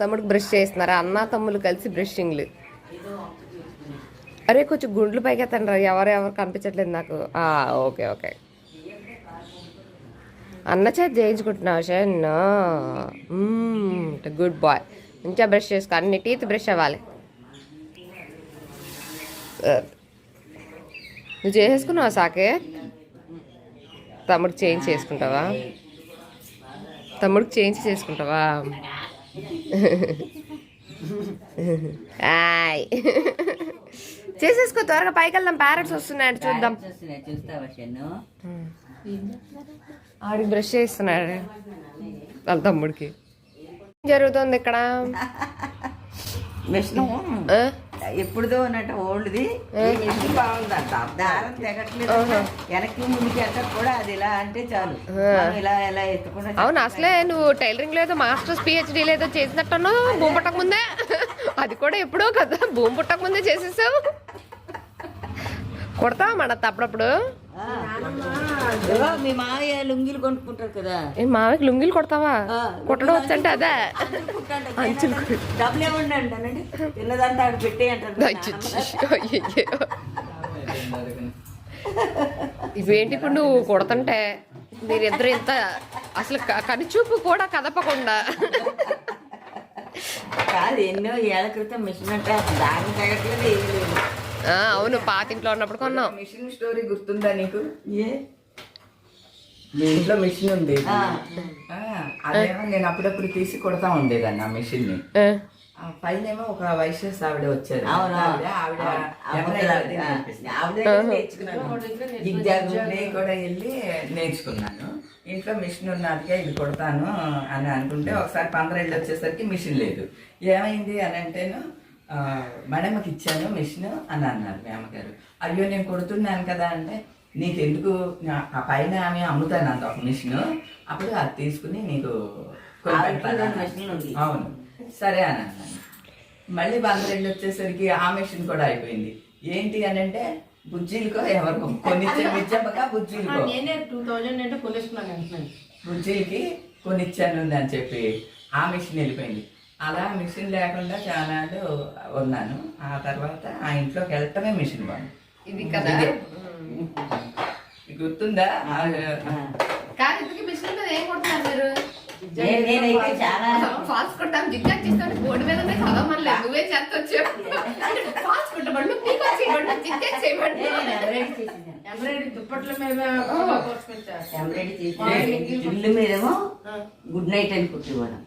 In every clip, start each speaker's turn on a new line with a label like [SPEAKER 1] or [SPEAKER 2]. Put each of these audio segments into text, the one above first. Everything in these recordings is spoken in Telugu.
[SPEAKER 1] తమ్ముడికి బ్రష్ చేస్తున్నారా? అన్న తమ్ముళ్ళు కలిసి బ్రషింగ్లు. అరే కొంచెం గుండ్లు పైకి ఎత్తండి రా కనిపించట్లేదు నాకు. Okay okay. అన్న చేతి చేయించుకుంటున్నావు షన్? Good boy. మంచిగా బ్రష్ చేసుకో. అన్ని టీత్ బ్రష్ అవ్వాలి. నువ్వు చేసేసుకున్నావా సాకే? తమ్ముడికి చేంజ్ చేసుకుంటావా? తమ్ముడికి చేంజ్ చేసుకుంటావా? ఆయ్ చేసేసుకో త్వరగా పైకి వెళ్దాం ప్యారెట్స్ వస్తున్నాయంట చూద్దాం. ఆడికి బ్రష్ చేస్తున్నాడు వాళ్ళ తమ్ముడికి. ఏం జరుగుతుంది ఇక్కడ?
[SPEAKER 2] ఎప్పుడుదో ఉన్నట్టు ఓల్డ్ది. మిషన్ బాగుందంట. దారం తెగట్లేదు వెనక్కి ముందుకి ఎక్కడ కూడా అది ఇలా అంటే చాలు. ఇలా ఇలా ఎత్తుకుంటే
[SPEAKER 1] అవును అసలే నువ్వు టైలరింగ్ లేదో మాస్టర్స్ పిహెచ్డి లేదో చేసినట్టును భూమి పుట్టక ముందే. అది కూడా ఎప్పుడో కదా భూమి పుట్టక ముందే చేసేసావు. కొడతావా మన అప్పుడప్పుడు.
[SPEAKER 2] ఇదిగో మీ మావయ్య లుంగీలు కొనుక్కుంటారు కదా.
[SPEAKER 1] ఏ మామకి లుంగిలు కొడతావా? కొట్టడం వచ్చంటే అదే.
[SPEAKER 2] అంచులు. డబ్బులు అంటానండి. తిన్నదంతా ఆడ.
[SPEAKER 1] ఇవేంటి ఇప్పుడు నువ్వు కొడతంటే? మీరిద్దరు ఇంత అసలు కనుచూపు కూడా కదపకుండా.
[SPEAKER 2] కాదు ఎన్నో ఏళ్ళ క్రితం మిషన్ అంటే అసలు దారం తెగట్లేదు ఏం లేదు.
[SPEAKER 1] ఆ, అవును పాతింట్లో ఉన్నప్పుడు కొన్నావు
[SPEAKER 3] మిషన్ స్టోరీ గుర్తుందా నీకు? ఏ? మీ ఇంట్లో మిషన్ ఉంది.
[SPEAKER 2] ఆ.
[SPEAKER 3] ఆ, అదేమో నేను అప్పుడప్పుడు తీసి కొడతా ఉండేదాన్ని ఆ మిషన్ని పైన ఏమో ఒక వైశ్యస్ ఆవిడ వచ్చారు కూడా వెళ్ళి నేర్చుకున్నాను. ఇంట్లో మిషన్ ఉన్నదిగా ఇది కొడతాను అని అనుకుంటే ఒకసారి పంద్రెళ్ళు వచ్చేసరికి మిషన్ లేదు. ఏమైంది అని అంటేను ఆ, మేడంకి ఇచ్చాను మిషన్ అని అన్నారు మీ అమ్మగారు. అయ్యో నేను కొడుతున్నాను కదా అంటే నీకెందుకు? ఆ పైన ఆమె అమ్ముతాను అంత ఒక మిషన్ అప్పుడు అది తీసుకుని నీకు. అవును. సరే అని అన్నాను. మళ్ళీ బందరెళ్ళు వచ్చేసరికి ఆ మెషిన్ కూడా అయిపోయింది. ఏంటి అని అంటే బుజ్జీలకో ఎవరికో కొనిచ్చాను మిచ్చమ్మక బుజ్జీలకో.
[SPEAKER 4] నేనే టూ థౌజండ్ అంటే వెంటనే.
[SPEAKER 3] బుజ్జీలకి కొనిచ్చాను అని చెప్పి ఆ మిషన్ వెళ్ళిపోయింది. అలా మిషన్ లేకుండా చాలా ఉన్నాను. ఆ తర్వాత ఆ ఇంట్లోకి వెళ్ళటమే మిషన్ బాగుంది
[SPEAKER 1] ఇది కదా.
[SPEAKER 3] గుర్తుందా?
[SPEAKER 1] కాదు ఇంతకీ మిషన్ మీద ఏం కొడుతున్నారు మీరు?
[SPEAKER 2] నేనైతే చాలా
[SPEAKER 1] కొట్టాం చేస్తాను బోర్డు మీద ఉన్నాయి చదవమనలేదు నువ్వే చేస్తొచ్చు ఫాల్స్ కొట్టబడి పీకో చేయబడి జిగ్జాగ్ చేయబడి
[SPEAKER 2] నేను ఎంబ్రాయిడరీ
[SPEAKER 4] దుప్పట్ల మీద
[SPEAKER 2] ఎంబ్రాయిడరీ ఇల్లు మీదేమో గుడ్ నైట్ అని కుట్టేవాళ్ళం.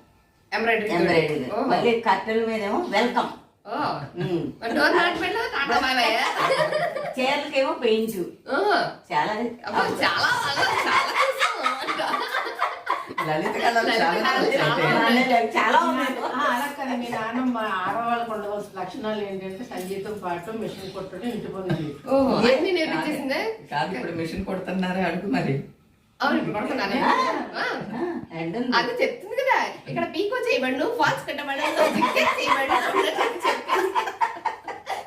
[SPEAKER 1] ఎంబ్రాయిడరీ
[SPEAKER 2] ఎంబ్రాయిడరీ మళ్ళీ కట్టెల మీదేమో వెల్కమ్ చీరలకేమో పెయించు. చాలా
[SPEAKER 1] చాలా చాలా చాలా చూసాం.
[SPEAKER 3] లలిత చాలా
[SPEAKER 4] అలా కదా మీ నాన్నమ్మ ఆడవాళ్ళకు ఉండవలసిన లక్షణాలు ఏంటంటే సంగీతం పాడటం మిషన్ కొట్టడం ఇంటి పనులు
[SPEAKER 3] కాదు ఇప్పుడు మిషన్ కొడుతున్నారా అడుగు మరి
[SPEAKER 1] అవును ఇప్పుడు కొడుతున్నానే ఆ.
[SPEAKER 2] అండ్
[SPEAKER 1] అది చెప్తుంది. ఇక్కడ పీకో చేయబడు ఫాల్స్ కట్టబడి చేయబడు.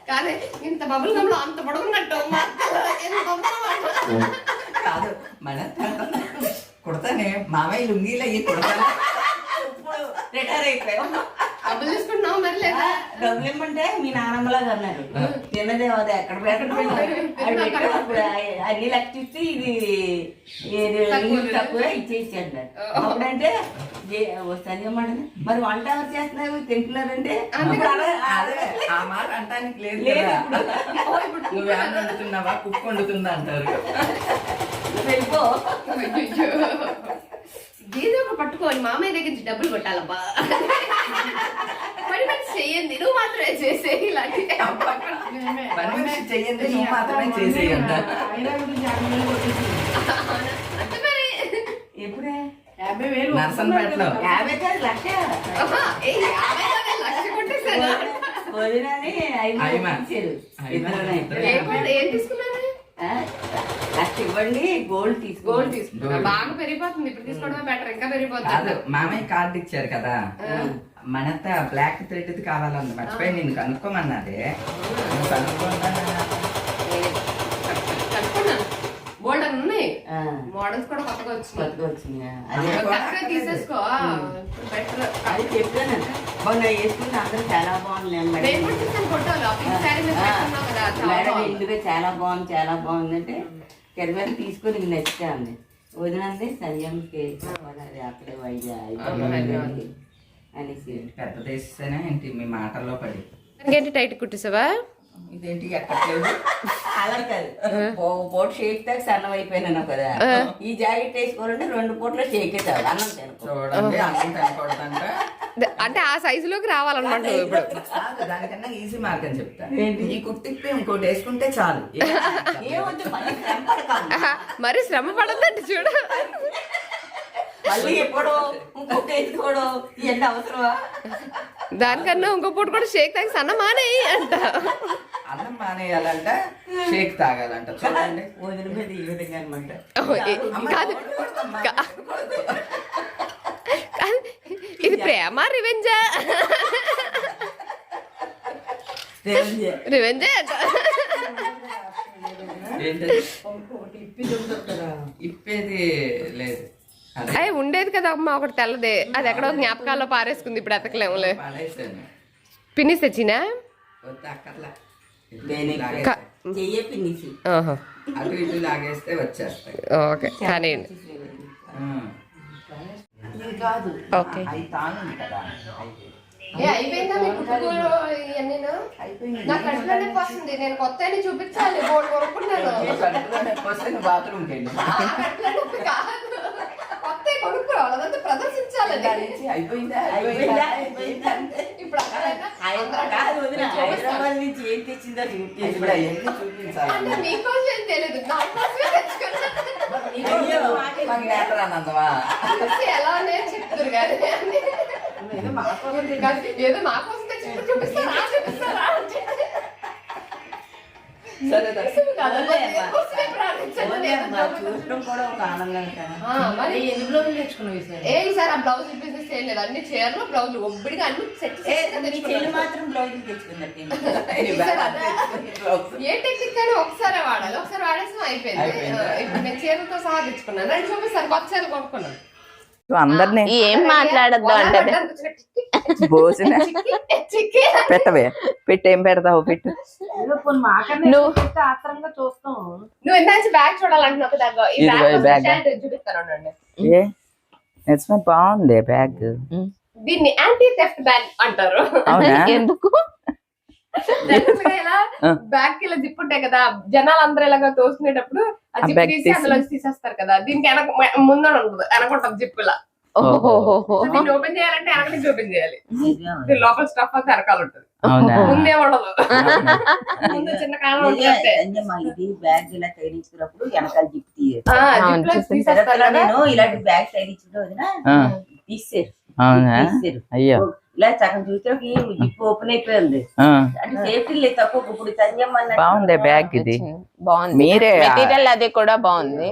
[SPEAKER 1] కానీ ఇంత బబుల్ గమ్లో అంత ఉందన్నమాట.
[SPEAKER 3] కాదు మన కుడతానే మామయ్య లుంగీలు అయ్యి కుడతాను
[SPEAKER 2] రిటైర్ అయిపోయాం
[SPEAKER 1] డబ్బులు తీసుకుంటున్నావు మరి లేదా?
[SPEAKER 2] డబ్బులు ఇమ్మంటే మీ నాన్నమ్మలాగా అన్నారు. ఎక్కడ పెట్టాడు అన్ని లెక్క ఇచ్చి ఇది తక్కువ ఇచ్చేసి అన్నారు. అప్పుడంటే వస్తాను మరి వంట ఎవరు చేస్తున్నారు? తింటున్నారంటే?
[SPEAKER 3] ఆ మాట అంటానికి లేదు వండుతున్నావా? కుక్ వండుతుందా అంటారు.
[SPEAKER 2] వెళ్ళిపో.
[SPEAKER 1] ఏదో ఒక పట్టుకోని మామయ్య దగ్గర నుంచి డబ్బులు కొట్టాలబ్బా. మనిషి చెయ్యండి నువ్వు మాత్రమే చేసే ఇలాంటి
[SPEAKER 3] చెయ్యండి నువ్వు మాత్రమే
[SPEAKER 1] మరి.
[SPEAKER 2] ఎప్పుడే?
[SPEAKER 4] యాభై వేలు
[SPEAKER 3] నరసంపేటలో.
[SPEAKER 2] యాభై కాదు లక్ష.
[SPEAKER 1] లక్ష
[SPEAKER 2] వదినని ఐదు
[SPEAKER 1] తీసుకున్నారు?
[SPEAKER 2] లక్ష ఇవ్వండి గోల్డ్ తీసుకో
[SPEAKER 1] గోల్డ్ తీసుకున్నా. బాగా పెరిగిపోతుంది. ఇప్పుడు తీసుకోవడమే బెటర్ ఇంకా
[SPEAKER 3] కాదు
[SPEAKER 1] పెరిగిపోతుంది
[SPEAKER 3] మామయ్య కార్డు ఇచ్చారు కదా. మనంతా బ్లాక్ థ్రెడ్ కావాలంది. మర్చిపోయి నేను కనుక్కోమన్నదే నువ్వు కనుక్కోమన్నా
[SPEAKER 1] ఉన్నాయి మోడల్స్ కూడా కొత్తగా
[SPEAKER 2] వచ్చిందా అదే
[SPEAKER 1] కరెక్ట్గా తీసేసుకో. బెటర్
[SPEAKER 2] అది చెప్పాను. మొన్న వేసుకుంటే అందరూ చాలా బాగుంది మేడం
[SPEAKER 1] కదా చాలా బాగుంది.
[SPEAKER 2] చాలా బాగుంది చాలా బాగుంది అంటే కెరవేల తీసుకొని నీకు నచ్చితే అంది వదినంది సంజయంకి అది అక్కడే వైజాగ్ అనేసి.
[SPEAKER 3] పెద్ద దేశేనా ఏంటి? మీ మాటల్లో పడి.
[SPEAKER 1] ఏంటి టైట్ కుట్టేసావా?
[SPEAKER 3] ఇదేంటి ఎక్కట్లేదు?
[SPEAKER 2] అలా కాదు ఓ పూట షేక్ తాకి సన్నం అయిపోయినాను కదా ఈ జాకెట్ వేసుకోవాలంటే రెండు పూటలో షేక్ చాలు అన్నం తినకు.
[SPEAKER 3] చూడండి అన్నం తినకూడదంట.
[SPEAKER 1] అంటే ఆ సైజులోకి రావాలన్నమాట ఇప్పుడు.
[SPEAKER 3] దానికన్నా ఈజీ మార్క్ అని చెప్తా. ఈ కుర్తిప్పి ఇంకోటి వేసుకుంటే చాలు.
[SPEAKER 1] మరి శ్రమ పడద్దండి చూడు.
[SPEAKER 2] మళ్ళీ ఎప్పుడో ఇంకొక వేసుకోవడం ఇవన్నీ అవసరమా?
[SPEAKER 1] దానికన్నా ఇంకో పూట కూడా షేక్ తాగి సన్న మానే అంట.
[SPEAKER 3] అన్నం మానేయాలంట షేక్ తాగాలంట. చూడండి.
[SPEAKER 2] వదిన మీద ఈ విధంగా అనమాట
[SPEAKER 1] ఓ, ఏ- కాదు. ఇది ప్రేమ రివెంజా. రివెంజే.
[SPEAKER 4] ఇప్పింది
[SPEAKER 3] లేదు.
[SPEAKER 1] అయ్యి ఉండేది కదా అమ్మ ఒకటి తెల్లదే. అది ఎక్కడో జ్ఞాపకాల్లో పారేసుకుంది ఇప్పుడు ఎతకలేములే. పిన్నిస్ తెచ్చినా? ఓకే అయిపోయిందా మీ పుట్టుకూరు ఇవన్నీను నేను కొత్త చూపించాలి బోర్డు కొనుక్కున్నాను.
[SPEAKER 3] బాత్రూమ్కి
[SPEAKER 1] కాదు. కొత్త కొనుక్కోవాలి అదంతా ప్రదర్శించాలి
[SPEAKER 3] అయిపోయిందా
[SPEAKER 2] అయిపోయిందా? అయిపోయిందా?
[SPEAKER 1] ఇప్పుడు
[SPEAKER 2] హైదరాబాద్ నుంచి ఏం తెచ్చిందో
[SPEAKER 3] చూపించాలి.
[SPEAKER 1] ఏం తెలియదు నా కోసమే తెచ్చుకున్నాను ఎలా ఉన్నాయో చెప్తారు కానీ.
[SPEAKER 4] ఏదో మా కోసం
[SPEAKER 1] చూపిస్తారా? చూపిస్తారా? కదా. ఆ, బ్లౌజ్ బిజినెస్ ఏం లేదు. అన్ని చీరలు ఒబ్బడిగా అన్ని సెట్
[SPEAKER 2] మాత్రం బ్లౌజ్ తెచ్చుకున్నట్టు
[SPEAKER 1] ఏ టెక్నిక్ అని ఒకసారి వాడాలి. ఒకసారి వాడేసి అయిపోయింది. ఇప్పుడు నేను చీరలతో సహా తెచ్చుకున్నాను. రెండు చూపిస్తాను కొత్త చీరలు కొనుక్కున్నాను.
[SPEAKER 3] అందరినీ
[SPEAKER 5] ఏం మాట్లాడద్దు అంటది.
[SPEAKER 3] భోజన పెట్టవే. పెట్టి ఏం పెడతావు? పెట్టు.
[SPEAKER 5] నువ్వు-
[SPEAKER 1] బ్యాగ్ చూడాలంటున్నావు.
[SPEAKER 3] ఏ? నిజమే బాగుంది బ్యాగ్
[SPEAKER 1] దీన్ని యాంటీ థెఫ్ట్ బ్యాగ్ అంటారు
[SPEAKER 5] ఎందుకు?
[SPEAKER 1] ఇలా. బ్యాగ్ ఇలా జిప్ ఉంటాయి కదా జనాలు అందరూ ఇలాగా తోసుకునేటప్పుడు ఆ జిప్ తీసి అందులో తీసేస్తారు కదా దీనికి వెనక ముందు ఉండదు వెనక ఉంటుంది జిప్ ఇలా దీన్ని ఓపెన్ చేయాలంటే వెనక నుంచి ఓపెన్ చేయాలి. లోపల స్టఫ్ అంతా వెనకాల ఉంటుంది.
[SPEAKER 3] అవునా?
[SPEAKER 1] ముందే ఉండదు. ముందు చిన్న కాలం ఉంటుంది అంతే.
[SPEAKER 2] ఇది బ్యాగ్ ఇలా తగిలించుకున్నప్పుడు వెనకాల జిప్.
[SPEAKER 1] తీసేస్తారు
[SPEAKER 2] నేను ఇలాంటి బ్యాగ్
[SPEAKER 3] ఆ,
[SPEAKER 2] తీసేరు.
[SPEAKER 3] అవునా?
[SPEAKER 2] తీసేరు.
[SPEAKER 3] అయ్యో.
[SPEAKER 2] ఇలా సగం చూస్తే జిప్ ఓపెన్ అయిపోయింది.
[SPEAKER 3] ఆ,
[SPEAKER 2] అంటే సేఫ్టీ లేదు తక్కువ ఇప్పుడు సంజయ్ అన్నట్టు
[SPEAKER 3] బాగుంది బ్యాగ్ ఇది.
[SPEAKER 5] బాగుంది.
[SPEAKER 3] మీరే
[SPEAKER 5] మెటీరియల్ అది కూడా బాగుంది.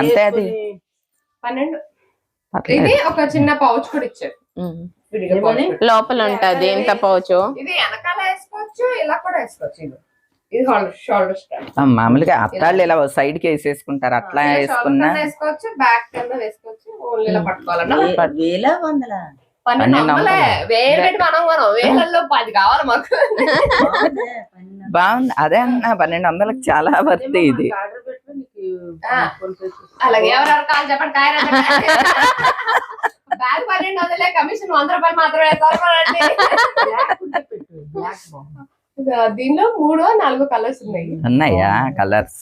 [SPEAKER 3] ఎంత అది?
[SPEAKER 1] పన్నెండు. ఇది ఒక చిన్న పౌచ్ కూడా ఇచ్చారు.
[SPEAKER 5] లోపల ఉంటది. ఎంత పోవచ్చు
[SPEAKER 1] ఇది వెనకాల వేసుకోవచ్చు ఇలా కూడా వేసుకోవచ్చు. ఇది షోల్డర్
[SPEAKER 3] మామూలుగా అత్తాళ్ళు ఇలా సైడ్కి వేసేసుకుంటారు అట్లా వేసుకున్నా
[SPEAKER 1] వేసుకోవచ్చు బ్యాక్ కింద వేసుకోవచ్చు ఓన్లీ ఇలా పట్టుకోవాలన్నా.
[SPEAKER 2] వేల వందల.
[SPEAKER 3] బాగుంది? అదే అన్న పన్నెండు వందలకు చాలా వర్త్ ఇది.
[SPEAKER 1] అలాగే ఎవరెవరు చెప్పండి బ్యాగ్ పన్నెండు వందలే కమిషన్ వంద రూపాయలు మాత్రమే
[SPEAKER 4] పెట్టు
[SPEAKER 1] దీనిలో మూడు నాలుగు కలర్స్ ఉన్నాయి.
[SPEAKER 3] ఉన్నాయా కలర్స్.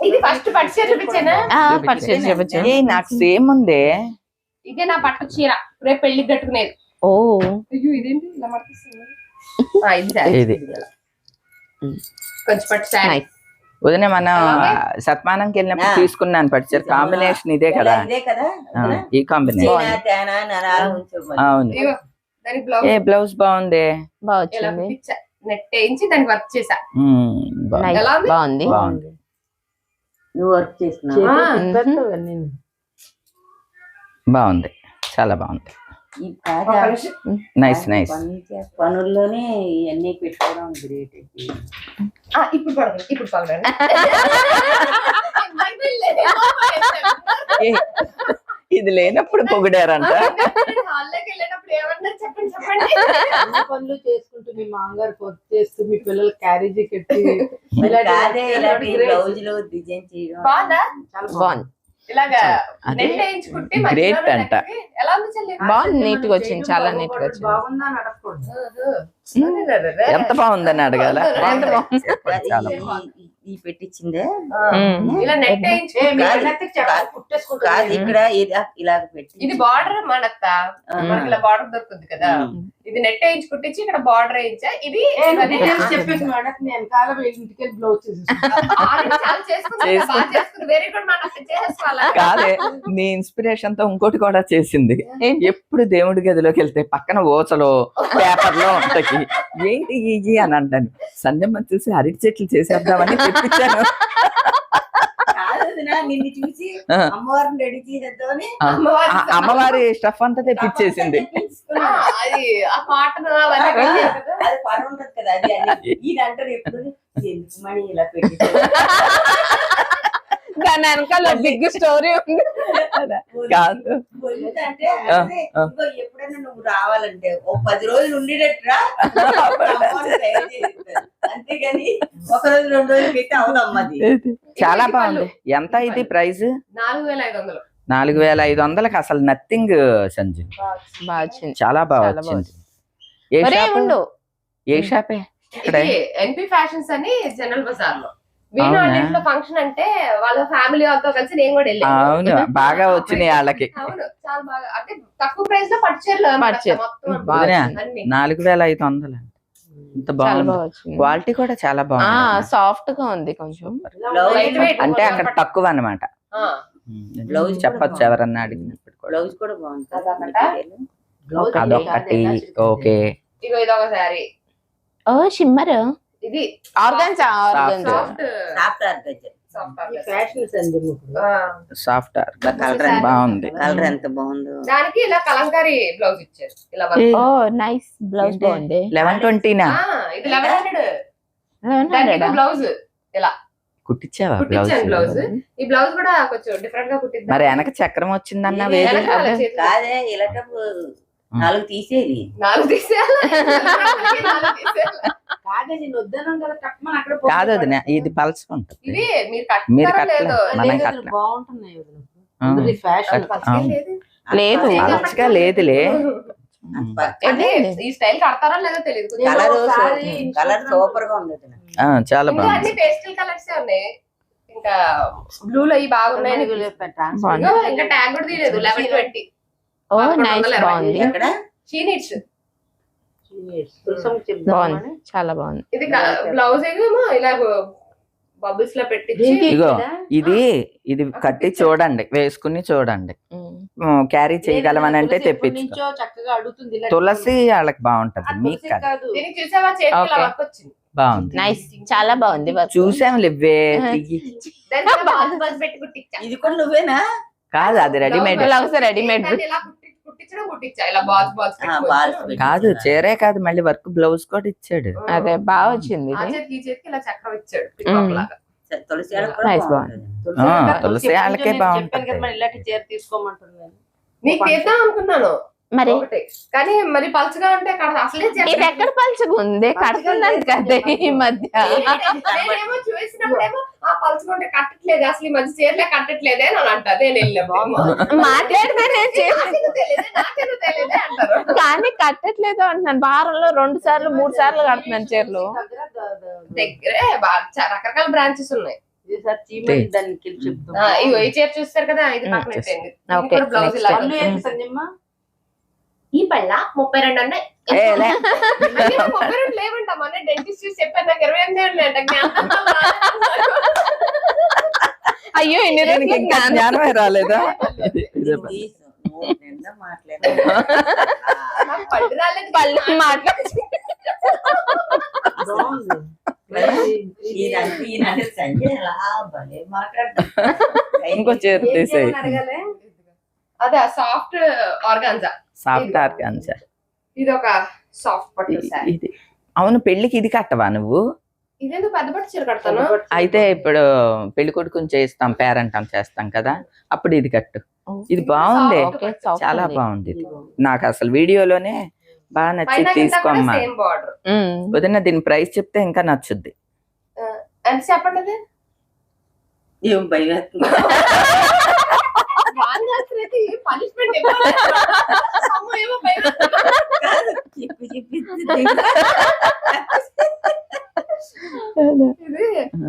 [SPEAKER 1] ఇది ఫస్ట్ పట్టు చీర చూపించానా?
[SPEAKER 5] ఆ, పర్చేస్ చెప్పచ్చు
[SPEAKER 3] ఏ నాకు సేమ్ ఉంది.
[SPEAKER 1] ఇదే నా పట్టు చీర. రేపు పెళ్ళికి కట్టుకునేది.
[SPEAKER 5] ఓ.
[SPEAKER 1] అయ్యో ఇదేంటి? ఇలా ఇది కొంచెం పట్టు
[SPEAKER 5] Nice.
[SPEAKER 3] వదిన మన? సత్మానంకి వెళ్ళినప్పుడు. తీసుకున్నాను పట్టు కాంబినేషన్ ఇదే కదా.
[SPEAKER 2] ఇదే కదా.
[SPEAKER 3] ఆ, ఈ కాంబినేషన్. అవును ఏ బ్లౌజ్ బాగుంది.
[SPEAKER 5] బాగా వచ్చింది.
[SPEAKER 1] నెట్ వేయించి దానికి వర్క్ చేసా.
[SPEAKER 3] బాగుంది.
[SPEAKER 5] Nice.
[SPEAKER 1] ఎలా ఉంది?
[SPEAKER 5] బాగుంది.
[SPEAKER 3] బాగుంది.
[SPEAKER 2] నువ్వు వర్క్.
[SPEAKER 3] బాగుంది. చాలా బాగుంది. నైస్ నైస్
[SPEAKER 2] పనుల్లోనే ఇవన్నీ పెట్టుకోవడం గ్రేట్
[SPEAKER 1] ఆ, ఇప్పుడు పడదు ఇప్పుడు పగడండి
[SPEAKER 3] ఇది లేనప్పుడు పొగిడారంట.
[SPEAKER 1] చెప్పండి చెప్పండి.
[SPEAKER 4] అన్ని పనులు చేసుకుంటూ మీ కొత్త చేస్తూ మీ పిల్లలు క్యారేజీ కట్టి.
[SPEAKER 2] బ్లౌజులు డిజైన్ చేయడం.
[SPEAKER 1] బాగుందా? ఇలాగా మధ్యలో
[SPEAKER 3] అంట.
[SPEAKER 5] బాగుంది నీట్గా వచ్చింది చాలా నీట్గా వచ్చింది.
[SPEAKER 3] ఎంత బాగుందని అడగాల?
[SPEAKER 5] ఎంత బాగుంది?
[SPEAKER 3] చాలా
[SPEAKER 2] ఈ- పెట్టించిందే కాదు, ఇక్కడ ఇలా ఇలాగ పెట్టి
[SPEAKER 1] ఇది బార్డర్ మనత్త మనకి ఇలా బార్డర్ దొరుకుతుంది కదా. ఇది నెట్ వేయించి కుట్టించి ఇక్కడ బార్డర్ వేయించా. ఇది
[SPEAKER 4] చెప్పేసి నేను ఇంటికి బ్లౌజ్
[SPEAKER 1] కదా,
[SPEAKER 3] నీ ఇన్స్పిరేషన్తో ఇంకోటి కూడా చేసింది. ఎప్పుడు దేవుడి గదిలోకి వెళ్తే పక్కన ఓచలో పేపర్లో ఉంటాయి ఏంటి ఇది అని అంటాను. సంజమ్మ చూసి అరటి చెట్లు చేసేద్దామని తెప్పించాను
[SPEAKER 2] కాదు వదినా, నిన్ను చూసి
[SPEAKER 3] ఆ.
[SPEAKER 2] అమ్మవారిని రెడీ చేసేద్దామని
[SPEAKER 3] ఆ,
[SPEAKER 1] అమ్మవారి
[SPEAKER 3] స్టఫ్ అంతా తెప్పించేసింది.
[SPEAKER 1] ఆ, అది ఆ కాటన్ అవన్నీ పెట్టారు కదా.
[SPEAKER 2] అది పని ఉంటది కదా అది అని. ఇది అంటారు ఎప్పుడు ఎందుకు మణి ఇలా పెట్టి
[SPEAKER 5] దాని వెనకాల బిగ్ స్టోరీ ఉంది.
[SPEAKER 3] కాదు.
[SPEAKER 2] ఎప్పుడైనా నువ్వు రావాలంటే ఓ పది రోజులు ఉండేటట్టురా. అంతేగాని ఒక రోజు రెండు రోజులు పెట్టి అవునమ్మది
[SPEAKER 3] చాలా బాగుంది. ఎంత ఇది ప్రైస్
[SPEAKER 1] నాలుగు వేల ఐదు వందలు.
[SPEAKER 3] నాలుగు వేల ఐదు వందలకి అసలు నథింగ్ సంజు. చాలా బాగా వచ్చింది. ఏ షాప్? ఏ షాపే?
[SPEAKER 1] ఎన్పి ఫ్యాషన్స్ అని జనరల్ బజార్లో. ఫంక్షన్ అంటే వాళ్ళ ఫ్యామిలీ వాళ్ళతో కలిసి నేను కూడా వెళ్ళాను.
[SPEAKER 3] అవును బాగా వచ్చినాయి వాళ్ళకి.
[SPEAKER 1] అవును చాలా బాగా. అంటే తక్కువ ప్రైస్లో పట్టు చీరలు అన్నమాట
[SPEAKER 5] పట్టు చీర.
[SPEAKER 1] మొత్తం
[SPEAKER 5] బాగా
[SPEAKER 3] వదినా,
[SPEAKER 5] వచ్చింది.
[SPEAKER 1] అన్ని.
[SPEAKER 3] నాలుగు వేల ఐదు వందలు. ఇంత బాగుంది. క్వాలిటీ కూడా చాలా
[SPEAKER 5] ఆ
[SPEAKER 3] బాగుంది.
[SPEAKER 5] సాఫ్ట్గా ఉంది కొంచెం.
[SPEAKER 3] అంటే అక్కడ తక్కువ అన్నమాట.
[SPEAKER 1] ఆ,
[SPEAKER 2] బ్లౌజ్
[SPEAKER 3] చెప్పచ్చు. ఎవరన్నా అడిగినప్పుడు కూడా.
[SPEAKER 2] బ్లౌజ్ కూడా బాగుంటుంది
[SPEAKER 1] అదొకటా?
[SPEAKER 3] ఓకే.
[SPEAKER 1] ఇగో ఇది ఒక శారీ.
[SPEAKER 5] ఓ షిమ్మర్.
[SPEAKER 1] ఇది
[SPEAKER 5] ఆర్గన్జా ఆర్గన్జా
[SPEAKER 1] సాఫ్ట్
[SPEAKER 4] ఇప్పుడు
[SPEAKER 3] సాఫ్ట్ కలర్. బాగుంది.
[SPEAKER 2] కలర్ ఎంత బాగుందో.
[SPEAKER 1] దానికి ఇలా కలంకారీ బ్లౌజ్ ఇచ్చారు. ఇలా
[SPEAKER 5] ఓ నైస్ బ్లౌజ్
[SPEAKER 3] ఏంటి?
[SPEAKER 5] బాగుంది.
[SPEAKER 3] లెవెన్ ట్వంటీనా
[SPEAKER 1] ఆ, ఇది లెవెన్ హండ్రెడ్ దానికి బ్లౌజ్.
[SPEAKER 3] కుట్టించావా బ్లౌజ్?
[SPEAKER 1] బ్లౌజ్. ఈ బ్లౌజ్ కూడా కొంచెం డిఫరెంట్గా కుట్టిద్దాం.
[SPEAKER 3] మరి వెనక చక్రం వచ్చిందన్న వేరే.
[SPEAKER 2] కాదే ఇలాంటప్పుడు నాలుగు తీసేది
[SPEAKER 1] నాలుగు తీసేయాలి.
[SPEAKER 4] కాదే
[SPEAKER 3] అది ఇది పలుచుకుంటుంది.
[SPEAKER 1] మీరు. లేదో?
[SPEAKER 3] మనం పలచగా లేదులే.
[SPEAKER 1] ఈ స్టైల్ కడతారో లేదో తెలియదు. కొంచెం
[SPEAKER 2] కలర్
[SPEAKER 4] ఒకసారి
[SPEAKER 2] కలర్ సూపర్గా ఉంది వదిన.
[SPEAKER 3] ఆ, చాలా
[SPEAKER 1] ఇంకా
[SPEAKER 3] బాగుంది.
[SPEAKER 1] అన్ని పేస్టల్ కలర్స్ ఉన్నాయి? ఇంకా బ్లూ లో అవి బాగున్నాయని
[SPEAKER 5] బాగుంది.
[SPEAKER 1] ఇంకా- ఇంకా ట్యాగ్ కూడా తీయలేదు. Eleven twenty.
[SPEAKER 5] ఓ నైస్ బాగుంది.
[SPEAKER 1] షీ నీడ్స్
[SPEAKER 5] బాగుంది. చాలా బాగుంది.
[SPEAKER 1] ఇది బ్లౌజ్ ఏమో ఇలా బబుల్స్లో పెట్టి
[SPEAKER 3] ఇగో ఇది ఇది కట్టి చూడండి వేసుకుని చూడండి. క్యారీ చేయగలమని అంటే తెప్పించు తులసి వాళ్ళకి బాగుంటది మీకు కాదు. బాగుంది.
[SPEAKER 5] నైస్ చాలా బాగుంది.
[SPEAKER 3] చూసాం
[SPEAKER 1] కుట్టించా.
[SPEAKER 2] ఇది కూడా నువ్వేనా?
[SPEAKER 3] కాదు అది రెడీమేడ్
[SPEAKER 5] రెడీమేడ్.
[SPEAKER 3] కాదు చీరే కాదు మళ్ళీ వర్క్ బ్లౌజ్ కూడా ఇచ్చాడు.
[SPEAKER 5] అదే బాగా వచ్చింది
[SPEAKER 2] తులసి వాళ్ళకి బాగుంటుంది.
[SPEAKER 4] మరి
[SPEAKER 1] కానీ మరి పలుచగా ఉంటే అసలే
[SPEAKER 5] ఇది ఎక్కడ పలుచగా ఉంది? కడుతుందంట కదా ఈ మధ్య.
[SPEAKER 1] చూసినప్పుడేమో ఆ పలుచుకుంటే కట్టట్లేదు అసలు ఈ మధ్య చీరలే కట్టట్లేదే అని అంటారు. నేను తెలియదే
[SPEAKER 5] కానీ కట్టట్లేదు అంటున్నాను. వారంలో రెండు సార్లు మూడు సార్లు కడుతున్నాను చీరలు.
[SPEAKER 4] దగ్గర
[SPEAKER 1] చా- రకరకాల బ్రాంచెస్ ఉన్నాయి.
[SPEAKER 4] ఈసారి చీమలు దానికి వెళ్ళి చెప్తాం.
[SPEAKER 1] ఆ, ఇగో ఈ చీర చూస్తారు కదా ఇది పక్కన
[SPEAKER 5] చూసి.
[SPEAKER 1] పెట్టండి.
[SPEAKER 5] ఓకే,
[SPEAKER 1] బ్లౌజ్
[SPEAKER 5] next
[SPEAKER 1] ఇలా
[SPEAKER 5] time.
[SPEAKER 4] పళ్ళు
[SPEAKER 1] ఉంది.
[SPEAKER 4] ఏంటి సంజమ్మ?
[SPEAKER 1] ఈ పళ్ళ ముప్పై రెండు అన్నాయి ముప్పై రెండు లేవంట. మొన్న డెంటిస్ట్ చూసి చెప్పాను నాకు ఇరవై ఎనిమిది ఏళ్ళు అంట
[SPEAKER 5] అయ్యో ఇన్ని
[SPEAKER 3] దీనికి
[SPEAKER 5] రోజులు
[SPEAKER 3] ఇంకా
[SPEAKER 5] జ్ఞానం.
[SPEAKER 3] జ్ఞానమే రాలేదా?
[SPEAKER 1] పళ్ళు రాలేదు.
[SPEAKER 5] పళ్ళు మాట్లాడి.
[SPEAKER 3] ఇంకో చీర తీసేయి.
[SPEAKER 1] అదే సాఫ్ట్ ఆర్గాన్జా
[SPEAKER 3] సాఫ్ట్ ఆర్గాన్జా
[SPEAKER 1] ఇది. ఒక సాఫ్ట్ పట్టు సారీ
[SPEAKER 3] ఇది. అవును పెళ్ళికి ఇది కట్టవా నువ్వు?
[SPEAKER 1] ఇదేందుకు పెద్ద పట్టు చీర కడతాను?
[SPEAKER 3] అయితే ఇప్పుడు పెళ్ళి కొడుకుని చేస్తాం పేరంటం చేస్తాం కదా? అప్పుడు ఇది కట్టు. ఇది బాగుంది. చాలా. బాగుంది ఇది. నాకు అసలు వీడియోలోనే బాగా నచ్చి తీసుకోమ్మా.
[SPEAKER 5] ఉమ్.
[SPEAKER 3] వదిన దీని ప్రైస్ చెప్తే ఇంకా నచ్చుద్ది.
[SPEAKER 1] ఎంత చెప్పండి
[SPEAKER 2] ఏం భయం చెప్పి చెప్పి
[SPEAKER 1] ఇది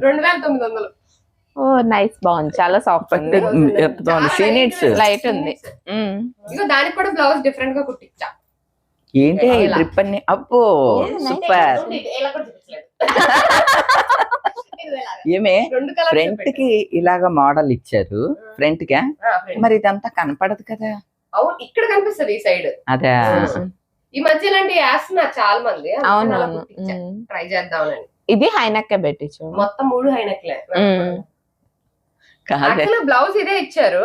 [SPEAKER 1] రెండు వేల తొమ్మిది వందలు.
[SPEAKER 5] Oh nice. బాగుంది. చాలా సాఫ్ట్ లైట్ ఉంది.
[SPEAKER 1] దానికి కూడా బ్లౌజ్ డిఫరెంట్గా కుట్టించా.
[SPEAKER 3] ఏంటి ఈ ట్రిప్ అన్ని? అబ్బో సూపర్ ఏమే
[SPEAKER 1] రెండు కలర్
[SPEAKER 3] ఫ్రంట్కి ఇలాగ మోడల్ ఇచ్చారు. ఫ్రంట్. గా మరి ఇదంతా కనపడదు కదా.
[SPEAKER 1] అవును ఇక్కడ కనిపిస్తుంది ఈ సైడ్.
[SPEAKER 3] అదే.
[SPEAKER 1] ఈ మధ్య ఇలాంటి వేస్తున్నారు చాలా మంది
[SPEAKER 5] అవునవును.
[SPEAKER 1] ట్రై చేద్దామని.
[SPEAKER 5] ఇది హైనక్క పెట్టించు.
[SPEAKER 1] మొత్తం మూడు హైనక్లే. బ్లౌజ్ ఇదే ఇచ్చారు.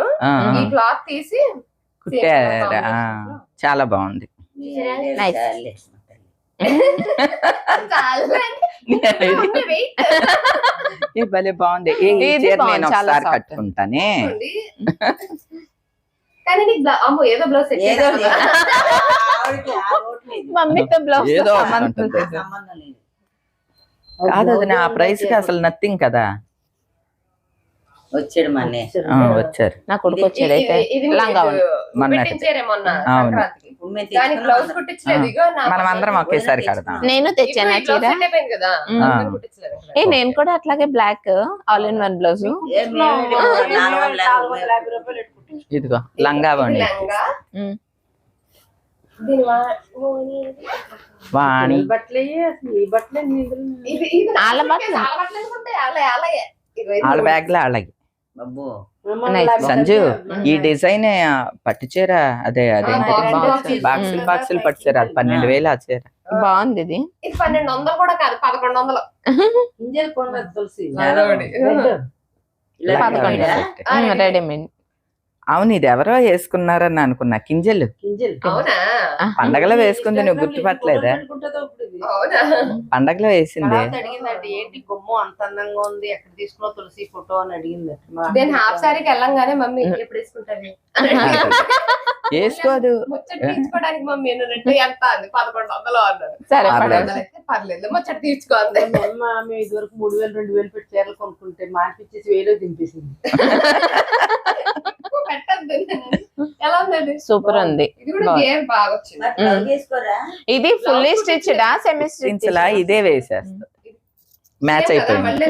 [SPEAKER 1] ఈ క్లాత్ తీసి
[SPEAKER 3] కుట్టారా. చాలా బాగుంది.
[SPEAKER 5] Nice.
[SPEAKER 3] భలే బాగుంది. నేను
[SPEAKER 5] చాలా
[SPEAKER 3] ఒకసారి. కట్టుకుంటానే.
[SPEAKER 1] కానీ నీకు బ్లౌ- అమ్మో ఏదో బ్లౌజ్ సెట్
[SPEAKER 2] ఏదో
[SPEAKER 1] చేశాను కదా.
[SPEAKER 2] ఆ.
[SPEAKER 5] మమ్మీతో బ్లౌజ్
[SPEAKER 3] ఏదో కాదు ప్రైస్కి అసలు నథింగ్ కదా.
[SPEAKER 2] వచ్చాడు
[SPEAKER 3] ఆ, వచ్చారు.
[SPEAKER 5] నా కొడుకు వచ్చాడు. అయితే లంగా ఉంది.
[SPEAKER 3] అవును.
[SPEAKER 1] దానికి బ్లౌజ్. కుట్టించలేదు. ఇగో నా
[SPEAKER 3] మనం అందరం ఒకేసారి కడదాం
[SPEAKER 5] నేను
[SPEAKER 1] ఇప్పుడు
[SPEAKER 5] తెచ్చాను
[SPEAKER 1] ఈ
[SPEAKER 5] ఆ
[SPEAKER 1] బ్లౌజ్
[SPEAKER 5] చీర
[SPEAKER 1] సెట్ అయిపోయింది కదా.
[SPEAKER 5] ఉమ్.
[SPEAKER 1] అందుకని కుట్టించలేదు అక్కడ.
[SPEAKER 5] ఏ నేను కూడా అట్లాగే black all in one blouse
[SPEAKER 3] ఇదిగో లంగా
[SPEAKER 1] ఇది
[SPEAKER 3] వాణి
[SPEAKER 1] లంగా. దీని వా- ఓని.
[SPEAKER 3] వాణి.
[SPEAKER 4] బట్టలు అసలు ఈ బట్టలే నిధులు
[SPEAKER 1] ఇది ఇది నా
[SPEAKER 5] ఆళ్ళ
[SPEAKER 1] బట్టలే,
[SPEAKER 5] బట్టలు.
[SPEAKER 1] ఆళ్ళ బట్టలు అనుకుంటే ఆళ్ళ ఆళ్ళయే. ఇగో ఇది
[SPEAKER 3] వాళ్ళ బ్యాగ్లో అలాగే. సంజు ఈ డిజైన్ పట్టు చీర అదే అదే. బాక్సులు. బాక్సులు పట్టు చీర అది పన్నెండు వేలు ఆ చీర.
[SPEAKER 5] బాగుంది ఇది.
[SPEAKER 1] పన్నెండు వందలు కూడా కాదు పదకొండు వందలు.
[SPEAKER 2] ఇలా
[SPEAKER 5] పదకొండు. రెడీమేడ్
[SPEAKER 3] అవును ఇది ఎవరో వేసుకున్నారని అనుకున్నా. కింజలు.
[SPEAKER 4] గింజలు
[SPEAKER 1] అవునా?
[SPEAKER 3] పండగలో వేసుకుంది నువ్వు గుర్తుపట్టలేదా?
[SPEAKER 1] అవునా?
[SPEAKER 3] పండగలో వేసింది.
[SPEAKER 4] అడిగిందండి ఏంటి గుమ్మం అంత అందంగా ఉంది ఎక్కడ తీసుకున్న తులసి ఫోటో? అని అడిగింది.
[SPEAKER 1] నేను హాఫ్ సారీకి వెళ్ళంగానే మమ్మీ ఎప్పుడు వేసుకుంటాను
[SPEAKER 3] వేసుకోదు.
[SPEAKER 1] ముచ్చట తీర్చుకోవడానికి మమ్మీ ఎంత అంది. పదకొండు వందలు అన్నాను
[SPEAKER 5] సరే
[SPEAKER 3] పర్లేదు.
[SPEAKER 1] ముచ్చట తీర్చుకోండి
[SPEAKER 4] మేము ఇదివరకు మూడు వేలు రెండు వేలు పెట్టి చీరలు కొనుక్కుంటే మార్పిచ్చేసి వేలో దింపేసింది.
[SPEAKER 1] పెట్టద్దు. ఎలా ఉంది
[SPEAKER 5] సూపర్ ఉంది.
[SPEAKER 1] ఇది కూడా బాగా వచ్చింది.
[SPEAKER 5] ఫుల్లీ స్టిచ్డా సెమీ స్టిచ్
[SPEAKER 3] ఇదే వేసేస్తుంది మ్యాచ్ అయిపోయింది?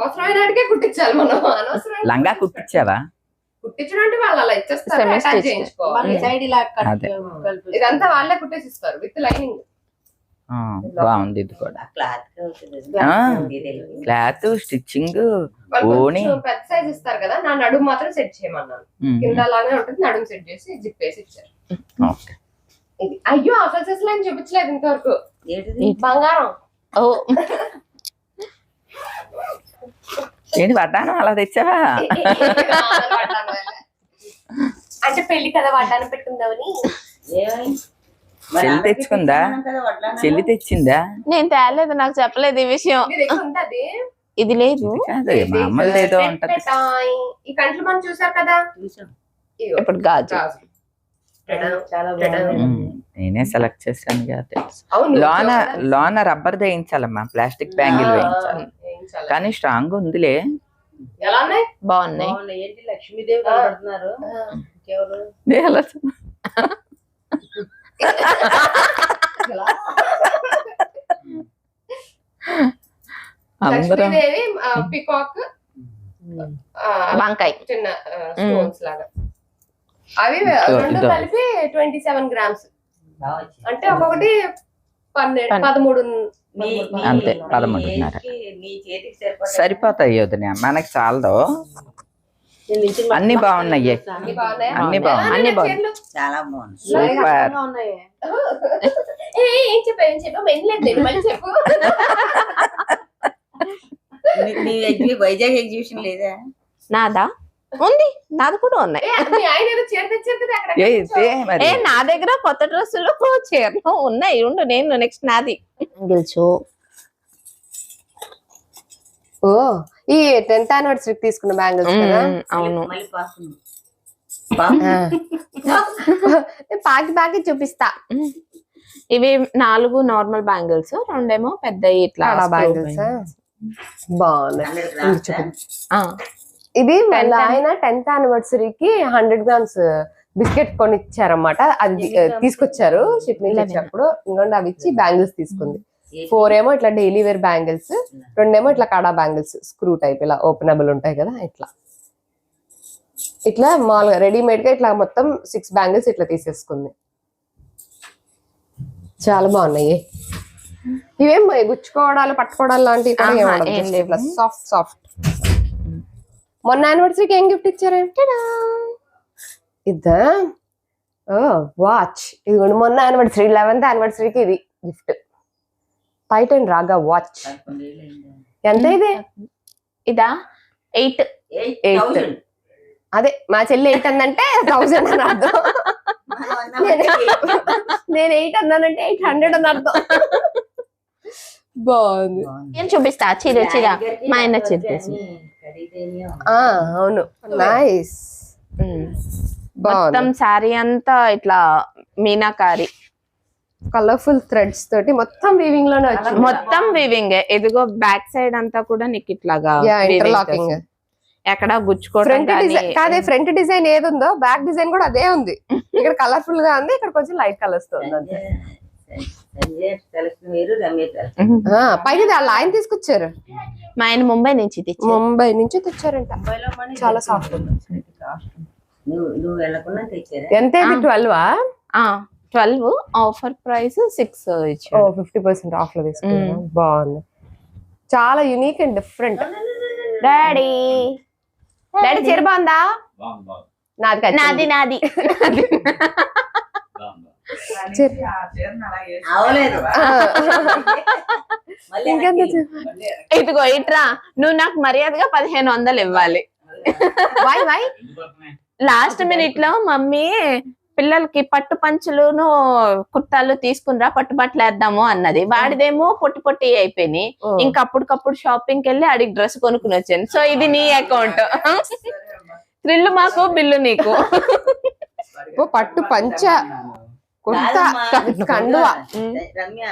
[SPEAKER 1] అవసరమైన కుట్టించాలి మనం. అనవసరం
[SPEAKER 3] లంగా కుట్టించావా?
[SPEAKER 1] కుట్టించడం అంటే వాళ్ళు అలా ఇచ్చేస్తారు ఇదంతా వాళ్ళే కుట్టేసిస్తారు విత్ లైనింగ్.
[SPEAKER 3] బాగుంది ఇది కూడా.
[SPEAKER 2] క్లాత్
[SPEAKER 3] స్టిచ్చింగ్ ఓని.
[SPEAKER 1] పెద్ద సైజ్ ఇస్తారు కదా నా నడుము మాత్రం సెట్ చేయమన్నాను. కింద అలానే ఉంటుంది నడుము సెట్ చేసి జిప్ వేసి ఇచ్చారు.
[SPEAKER 3] ఓకే.
[SPEAKER 1] ఇది అయ్యో అసలు సెస్ లైన్ చూపించలేదు ఇంతవరకు. బంగారం.
[SPEAKER 5] ఓ.
[SPEAKER 3] ఏంటి వడ్డానం? అలా తెచ్చావా?
[SPEAKER 1] అంటే పెళ్ళి కదా వడ్డాను పెట్టుకుందామని.
[SPEAKER 3] చెల్లి తెచ్చుకుందా? చెల్లి తెచ్చిందా?
[SPEAKER 5] నేను తేలేదు నాకు చెప్పలేదు ఈ విషయం.
[SPEAKER 1] ఇది
[SPEAKER 5] లేదు.
[SPEAKER 3] మామూలు ఏదో ఉంటది.
[SPEAKER 1] ఈ కంట్లు మనం చూసారు కదా?
[SPEAKER 2] చూసాం.
[SPEAKER 1] ఇగో,
[SPEAKER 5] ఇప్పుడు గాజు.
[SPEAKER 3] నేనే సెలెక్ట్ చేశాను లోన లోన రబ్బర్ వేయించాలమ్మా ప్లాస్టిక్ బ్యాంగిల్ వేయించాలి. కానీ స్ట్రాంగ్ ఉందిలే.
[SPEAKER 5] బాగున్నాయి.
[SPEAKER 4] లక్ష్మీదేవి
[SPEAKER 1] లక్ష్మీదేవి పికాక్
[SPEAKER 5] వంకాయ
[SPEAKER 1] చిన్న స్టోన్స్ లాగా అవి రెండు. కలిపి ట్వంటీ సెవెన్ గ్రామ్స్. అంటే ఒక్కొక్కటి పన్నెండు. పదమూడు
[SPEAKER 3] అంతే,
[SPEAKER 2] నీ
[SPEAKER 3] పదమూడున్నర. సరిపోతాయి వదిన మనకి చాలదు అన్ని బాగున్నాయి.
[SPEAKER 1] అన్ని బాగున్నాయా?
[SPEAKER 3] అన్ని బాగున్నాయి.
[SPEAKER 5] బాగున్నాయి.
[SPEAKER 2] చాలా బాగుంది
[SPEAKER 3] సూపర్.
[SPEAKER 2] వైజాగ్ ఎగ్జిబిషన్ లేదా?
[SPEAKER 5] నాదా? ఉంది. నాది కూడా ఉన్నాయి. నా దగ్గర కొత్త డ్రెస్సులు చీరలు ఉన్నాయి. ఉండు నేను నెక్స్ట్ నాది. గెలుచు.
[SPEAKER 1] ఓ ఈ టెన్త్ యానివర్సరీ తీసుకున్న బ్యాంగిల్స్ కదా?
[SPEAKER 5] అవును.
[SPEAKER 1] పాకి పాకి చూపిస్తా.
[SPEAKER 5] ఇవి నాలుగు నార్మల్ బ్యాంగిల్స్ రెండేమో పెద్ద ఇట్లా
[SPEAKER 1] బ్యాంగిల్స్. బాగున్నాయి ఇది ఆయన టెన్త్ యానివర్సరీకి హండ్రెడ్ గ్రామ్స్ బిస్కెట్ కొని ఇచ్చారన్నమాట అది తీసుకొచ్చారు షిప్ నుంచి. వచ్చినప్పుడు ఇంకోటి అవి ఇచ్చి బ్యాంగిల్స్ తీసుకుంది. ఫోర్ ఏమో ఇట్లా డైలీ వేర్ బ్యాంగిల్స్ రెండేమో ఇట్లా కడా బ్యాంగిల్స్ స్క్రూ టైప్ ఇలా ఓపెనబుల్ ఉంటాయి కదా ఇట్లా. ఇట్లా మామూలుగా రెడీమేడ్గా ఇట్లా మొత్తం సిక్స్ బ్యాంగిల్స్ ఇట్లా తీసేసుకుంది. చాలా బాగున్నాయి. ఇవేం గుచ్చుకోవడాలు పట్టుకోవడాలు లాంటివి కూడా సాఫ్ట్ సాఫ్ట్ మొన్న యానివర్సరీకి ఏం గిఫ్ట్ ఇచ్చారు? ఇద్దా ఓ వాచ్ ఇది మొన్న యానివర్సరీ లెవెన్త్ యానివర్సరీకి ఇది గిఫ్ట్ టైటన్ రాగా వాచ్ ఎంత ఇది?
[SPEAKER 5] ఇదా? Eight
[SPEAKER 1] Eight. అదే మా చెల్లి ఎయిట్ అందంటే థౌసండ్ అని అర్థం. నేను ఎయిట్ అన్నానంటే ఎయిట్ హండ్రెడ్ అని అర్థం. బాగుంది.
[SPEAKER 5] నేను చూపిస్తా చీర చీర. మా ఆయన చీర
[SPEAKER 1] ఆ అవును. నైస్
[SPEAKER 5] మొత్తం
[SPEAKER 1] బాగుంది.
[SPEAKER 5] శారీ అంతా ఇట్లా మీనాకారి.
[SPEAKER 1] కలర్ఫుల్ థ్రెడ్స్ తోటి మొత్తం వీవింగ్లోనే వచ్చింది.
[SPEAKER 5] మొత్తం వివింగ్ ఇదిగో బ్యాక్ సైడ్ అంతా కూడా నీకు ఇట్లాగా
[SPEAKER 1] ఇంటర్లాకింగ్.
[SPEAKER 5] ఎక్కడ గుచ్చుకోవడం
[SPEAKER 1] ఫ్రంట్ డిజైన్ కాదే ఫ్రంట్ డిజైన్ ఏది ఉందో బ్యాక్ డిజైన్ కూడా అదే ఉంది. ఇక్కడ కలర్ఫుల్గా ఉంది ఇక్కడ కొంచెం లైట్ కలర్స్తో ఉంది పైన వాళ్ళ ఆయన తీసుకొచ్చారు.
[SPEAKER 5] మా ఆయన ముంబై నుంచి
[SPEAKER 1] ముంబై నుంచి తెచ్చారంట. చాలా
[SPEAKER 2] తెచ్చారా?
[SPEAKER 1] ఎంత twelve
[SPEAKER 5] twelve offer price six
[SPEAKER 1] ఓ
[SPEAKER 5] ఇచ్చాడు
[SPEAKER 1] ఫిఫ్టీ పర్సెంట్ ఆఫ్లో తీసుకున్నాను బాగుంది. చాలా unique and different.
[SPEAKER 5] Daddy.
[SPEAKER 1] Daddy చీర బాగుందా? నాది
[SPEAKER 5] నాది. నాది. ఇదిగో ఇట్రా. నువ్వు నాకు మర్యాదగా పదిహేను వందలు ఇవ్వాలి.
[SPEAKER 1] Why why.
[SPEAKER 5] లాస్ట్ మినిట్లో మమ్మీ పిల్లలకి పట్టు పంచులును కుర్తాలు తీసుకునిరా పట్టు బట్టలు వేద్దాము అన్నది. వాడిదేమో పొట్టి పొట్టి అయిపోయినాయి. ఇంకా అప్పటికప్పుడు షాపింగ్ వెళ్ళి అడిగి డ్రెస్ కొనుక్కుని వచ్చాను. సో ఇది నీ అకౌంట్. థ్రిల్ మాకు బిల్లు నీకు.
[SPEAKER 1] ఓ పట్టు పంచ కుర్తా. కండువా.
[SPEAKER 2] రమ్య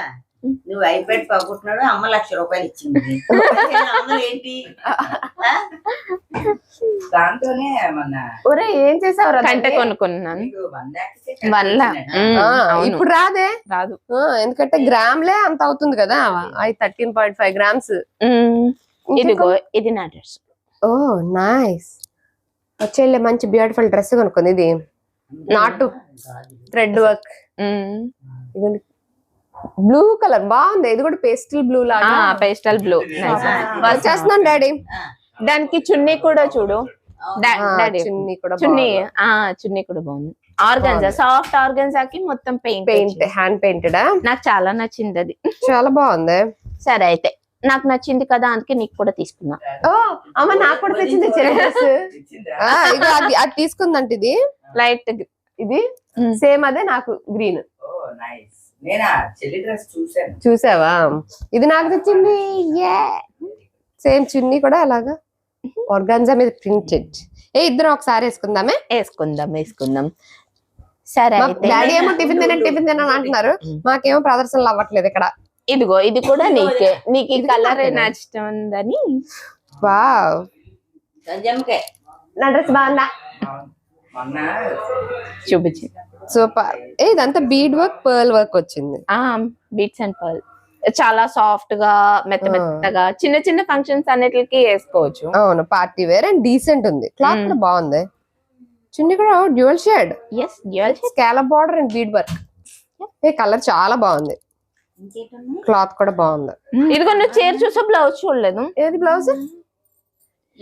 [SPEAKER 2] నువ్వు ఐప్యాడ్ పట్టుకుంటున్నాడు అమ్మ లక్ష రూపాయలు ఇచ్చింది. ఏంటి?
[SPEAKER 3] దాంతోనే మన
[SPEAKER 1] ఒరే ఏం చేసావు
[SPEAKER 5] కంట కొనుక్కున్నాను. అవును.
[SPEAKER 1] ఇప్పుడు రాదే?
[SPEAKER 5] రాదు.
[SPEAKER 1] ఆ, ఎందుకంటే గ్రామ్లే అంత అవుతుంది కదా అవి థర్టీన్ పాయింట్ ఫైవ్ గ్రామ్స్
[SPEAKER 5] ఇదిగో ఇది నా డ్రెస్.
[SPEAKER 1] ఓ నైస్ వచ్చేళ్ళే మంచి బ్యూటిఫుల్ డ్రెస్ కొనుక్కుంది ఇది. నాటు థ్రెడ్ వర్క్ బ్లూ కలర్ బాగుంది. ఇది కూడా పేస్టల్ బ్లూ లాగా.
[SPEAKER 5] పేస్టల్ బ్లూ
[SPEAKER 1] వచ్చేస్తున్నాను డాడీ.
[SPEAKER 5] దానికి చున్నీ కూడా చూడు.
[SPEAKER 1] ఆ,
[SPEAKER 5] డాడీ.
[SPEAKER 1] చున్నీ కూడా
[SPEAKER 5] చున్నీ. ఆ చున్నీ కూడా బాగుంది. ఆర్గన్జా సాఫ్ట్ ఆర్గన్జాకి మొత్తం పెయింట్
[SPEAKER 1] పెయింట్ హ్యాండ్ పెయింటెడ్
[SPEAKER 5] నాకు చాలా నచ్చింది అది.
[SPEAKER 1] చాలా బాగుంది.
[SPEAKER 5] సరే అయితే. నాకు నచ్చింది కదా అందుకే నీకు కూడా తీసుకున్నా
[SPEAKER 1] ఓ అమ్మ నాకు కూడా తెచ్చింది అది అది తీసుకుందంట ఇది.
[SPEAKER 5] లైట్
[SPEAKER 1] ఇది
[SPEAKER 5] Mm.
[SPEAKER 1] సేమ్ అదే నాకు గ్రీన్. చూసావా? ఇది నాకు తెచ్చింది సేమ్ చున్నీ కూడా అలాగా. ఆర్గాన్జా మీద ప్రింటెడ్. ఏ ఇద్దరం ఒకసారి వేసుకుందామే?
[SPEAKER 5] వేసుకుందాం వేసుకుందాం. సరే అయితే
[SPEAKER 1] డాడీ ఏమో టిఫిన్ తినండి టిఫిన్ తినని అంటున్నారు. మాకేమో ప్రదర్శనలు అవ్వట్లేదు ఇక్కడ.
[SPEAKER 5] ఇదిగో ఇది కూడా నీకే. నీకు ఈ
[SPEAKER 1] ఇది
[SPEAKER 5] కలర్? నచ్చుతుందని.
[SPEAKER 1] వావ్. నా డ్రెస్ బాగుందా?
[SPEAKER 3] మొన్న
[SPEAKER 5] చూపించి.
[SPEAKER 1] సూపర్ ఏ ఇదంతా బీడ్ వర్క్ పర్ల్ వర్క్ వచ్చింది.
[SPEAKER 5] ఆ బీట్స్ అండ్ పర్ల్. చాలా సాఫ్ట్గా మెత్త. మెత్తగా చిన్న చిన్న ఫంక్షన్స్ అన్నిటికి వేసుకోవచ్చు.
[SPEAKER 1] అవును పార్టీ వేర్ అండ్ డీసెంట్ ఉంది. క్లాత్. కూడా బాగుంది. చున్నీ కూడా dual shade.
[SPEAKER 5] Yes dual
[SPEAKER 1] scallop border and bead work. A colour చాలా బాగుంది. క్లాత్ కూడా బాగుంది.
[SPEAKER 5] ఇదిగో నువ్వు చీర చూసా బ్లౌజ్ చూడలేదు.
[SPEAKER 1] ఏది బ్లౌజ్?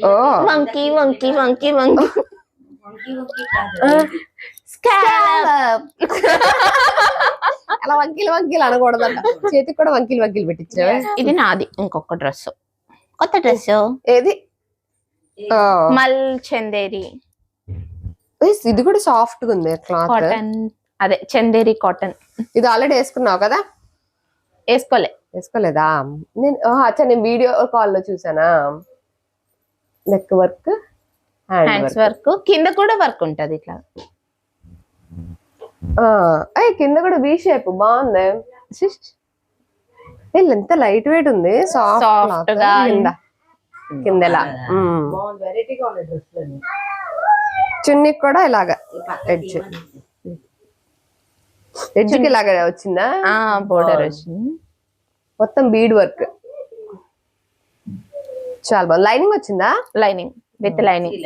[SPEAKER 1] ఓ.
[SPEAKER 5] వంకి వంకి వంకి వంకి. స్కాలప్
[SPEAKER 1] అలా వంకీలు వంకీలు అనకూడదంట. చేతికి కూడా వంకీలు వంకీలు పెట్టించావే?
[SPEAKER 5] ఇది నాది ఇంకొక డ్రెస్ కొత్త డ్రెస్
[SPEAKER 1] ఏది?
[SPEAKER 5] మల్ చందేరి
[SPEAKER 1] ఇది కూడా సాఫ్ట్గా ఉంది క్లాత్.
[SPEAKER 5] కాటన్ అదే చందేరి కాటన్
[SPEAKER 1] ఇది ఆల్రెడీ వేసుకున్నావు కదా?
[SPEAKER 5] వేసుకోలే.
[SPEAKER 1] వేసుకోలేదా? నేను అచ్చా నేను వీడియో కాల్లో చూసానా? Neck work hand
[SPEAKER 5] hands
[SPEAKER 1] work
[SPEAKER 5] work కింద కూడా వర్క్ ఉంటది ఇట్లా.
[SPEAKER 1] అయ్యి కింద కూడా వి షేప్ బాగుంది ఎంత లైట్ వెయిట్ ఉంది సాఫ్ట్. కింద కిందలా చున్నీకి కూడా ఇలాగ ఎడ్జ్ ఎడ్జ్కి ఇలాగ వచ్చిందా
[SPEAKER 5] ఆ బోర్డర్ వచ్చింది
[SPEAKER 1] మొత్తం బీడ్ వర్క్ చాలా బాగుంది లైనింగ్ వచ్చిందా
[SPEAKER 5] లైనింగ్ విత్ లైనింగ్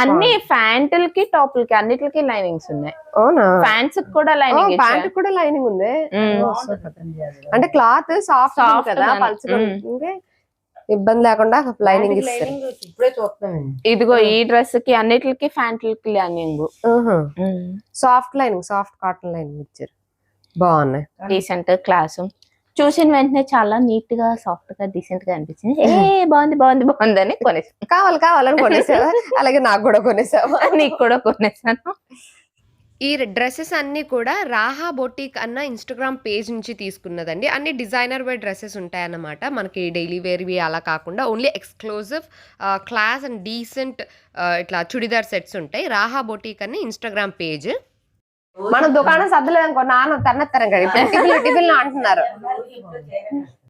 [SPEAKER 5] అన్ని ఫ్యాంటులకి టాపులకి అన్నిటికి లైనింగ్స్ ఉన్నాయి.
[SPEAKER 1] అవునా?
[SPEAKER 5] ఫ్యాంట్స్ కూడా లైనింగ్
[SPEAKER 1] ప్యాంట్ కూడా లైనింగ్ ఉంది. అంటే క్లాత్ సాఫ్ట్ కదా ఇబ్బంది లేకుండా లైనింగ్ ఇస్తారు.
[SPEAKER 4] ఇప్పుడే చూస్తున్నాం
[SPEAKER 5] ఇదిగో ఈ డ్రెస్కి అన్నిటికి ఫ్యాంట్లకి lining.
[SPEAKER 1] Soft lining soft cotton lining ఇచ్చారు. బాగున్నాయి.
[SPEAKER 5] డీసెంట్ క్లాస్ చూసిన వెంటనే చాలా నీట్గా సాఫ్ట్గా డీసెంట్గా అనిపించింది. ఏ బాగుంది బాగుంది బాగుంది అని కొనేసి.
[SPEAKER 1] కావాలి కావాలని కొనేసావా? అలాగే నాకు కూడా కొనేసావా?
[SPEAKER 5] నీకు కూడా కొనేసాను.
[SPEAKER 6] ఈ డ్రెస్సెస్ అన్నీ కూడా రాహా బొటిక్ అన్న ఇన్స్టాగ్రామ్ పేజ్ నుంచి తీసుకున్నదండి. అన్ని డిజైనర్ వేర్ డ్రెస్సెస్ ఉంటాయన్నమాట. మనకి డైలీ వేర్వి అలా కాకుండా only exclusive class and decent ఇట్లా చుడిదార్ సెట్స్ ఉంటాయి. రాహా బొటిక్ అని ఇన్స్టాగ్రామ్ పేజ్.
[SPEAKER 1] మన దుకాణం సర్దలేదనుకో నాన్న తన్నెత్తారం కదా ఇప్పుడు టిఫిన్ టిఫిన్ అంటున్నారు.